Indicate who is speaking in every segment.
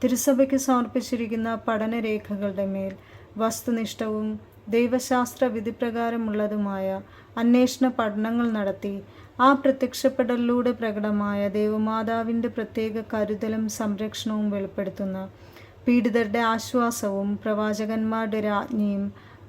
Speaker 1: തിരുസഭയ്ക്ക് സമർപ്പിച്ചിരിക്കുന്ന പഠനരേഖകളുടെ മേൽ വസ്തുനിഷ്ഠവും ദൈവശാസ്ത്ര വിധിപ്രകാരമുള്ളതുമായ അന്വേഷണ പഠനങ്ങൾ നടത്തി ആ പ്രത്യക്ഷപ്പെടലിലൂടെ പ്രകടമായ ദൈവമാതാവിന്റെ പ്രത്യേക കരുതലും സംരക്ഷണവും വെളിപ്പെടുത്തുന്ന പീഡിതരുടെ ആശ്വാസവും പ്രവാചകന്മാരുടെ രാജ്ഞിയും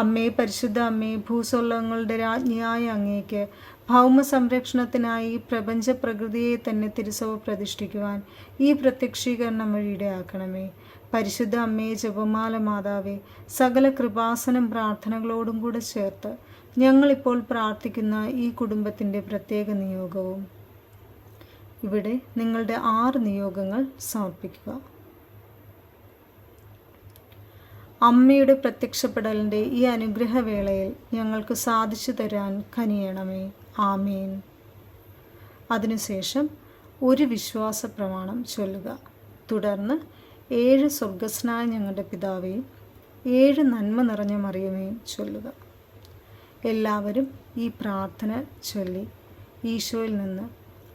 Speaker 1: അമ്മേ പരിശുദ്ധ അമ്മേ ഭൂസ്വലങ്ങളുടെ രാജ്ഞിയായ അങ്ങേക്ക് ഭൗമ സംരക്ഷണത്തിനായി പ്രപഞ്ച പ്രകൃതിയെ തന്നെ തിരുസവ പ്രതിഷ്ഠിക്കുവാൻ ഈ പ്രത്യക്ഷീകരണം വഴിയിടയാക്കണമേ പരിശുദ്ധ അമ്മയെ ജപമാല മാതാവേ സകല കൃപാസനം പ്രാർത്ഥനകളോടും കൂടെ ചേർത്ത് ഞങ്ങളിപ്പോൾ പ്രാർത്ഥിക്കുന്ന ഈ കുടുംബത്തിന്റെ പ്രത്യേക നിയോഗവും. ഇവിടെ നിങ്ങളുടെ ആറ് നിയോഗങ്ങൾ സമർപ്പിക്കുക. അമ്മയുടെ പ്രത്യക്ഷപ്പെടലിന്റെ ഈ അനുഗ്രഹവേളയിൽ ഞങ്ങൾക്ക് സാധിച്ചു തരാൻ കനിയണമേ. ആമേൻ. അതിനുശേഷം ഒരു വിശ്വാസ പ്രമാണം ചൊല്ലുക. തുടർന്ന് ഏഴ് സ്വർഗസ്നായ ഞങ്ങളുടെ പിതാവേയും ഏഴ് നന്മ നിറഞ്ഞ മറിയമേയും ചൊല്ലുക. എല്ലാവരും ഈ പ്രാർത്ഥന ചൊല്ലി ഈശോയിൽ നിന്ന്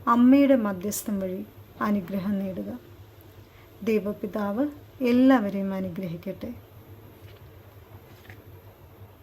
Speaker 1: അമ്മയുടെ മധ്യസ്ഥം വഴി അനുഗ്രഹം നേടുക. ദൈവപിതാവ് എല്ലാവരെയും അനുഗ്രഹിക്കട്ടെ.